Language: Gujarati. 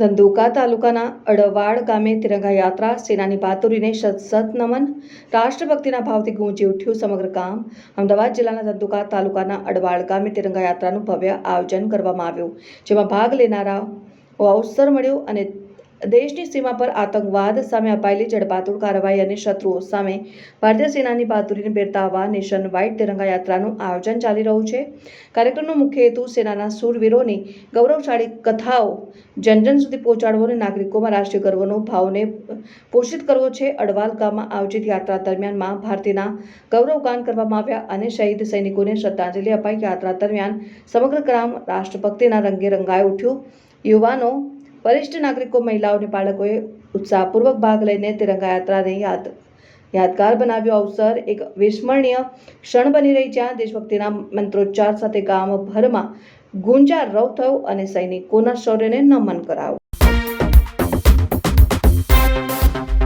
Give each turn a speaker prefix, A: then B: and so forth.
A: ધંધુકા તાલુકાના અડવાડ ગામે તિરંગા યાત્રા, સેનાની બહાદુરીને સત સત નમન, રાષ્ટ્રભક્તિના ભાવથી ગુંજી ઉઠ્યું સમગ્ર ગામ. અમદાવાદ જિલ્લાના ધંધુકા તાલુકાના અડવાડ ગામે તિરંગા યાત્રાનું ભવ્ય આયોજન કરવામાં આવ્યું, જેમાં ભાગ લેનારાઓ અવસર મળ્યો અને દેશની સીમા પર આતંકવાદ સામે અપાયેલી જડબાતોડ કાર્યવાહી અને શત્રુઓ સામે ભારતીય સેનાની બહાદુરીને બિરદાવવા નેશન વાઇડ તિરંગા યાત્રાનું આયોજન ચાલી રહ્યું છે. કાર્યક્રમનો મુખ્ય હેતુ સેનાના શૂરવીરોની ગૌરવશાળી કથાઓ જન જન સુધી પહોંચાડવો અને નાગરિકોમાં રાષ્ટ્રીય ગર્વનો ભાવને પોષિત કરવો છે. અડવાલ ગામમાં આયોજિત યાત્રા દરમિયાન મા ભારતીના ગૌરવગાન કરવામાં આવ્યા અને શહીદ સૈનિકોને શ્રદ્ધાંજલિ અપાઈ. યાત્રા દરમિયાન સમગ્ર ગ્રામ રાષ્ટ્રભક્તિના રંગે રંગાઈ ઉઠ્યું. યુવાનો વરિષ્ઠ નાગરિકો, મહિલાઓ અને બાળકોએ ઉત્સાહપૂર્વક ભાગ લઈને તિરંગા યાત્રાને યાદ, યાદગાર બનાવ્યો. અવસર એક વિસ્મરણીય ક્ષણ બની રહી, જ્યાં દેશભક્તિના મંત્રોચ્ચાર સાથે ગામભરમાં ગુંજારવ થયો અને સૈનિકોના શૌર્યને નમન કરાયો.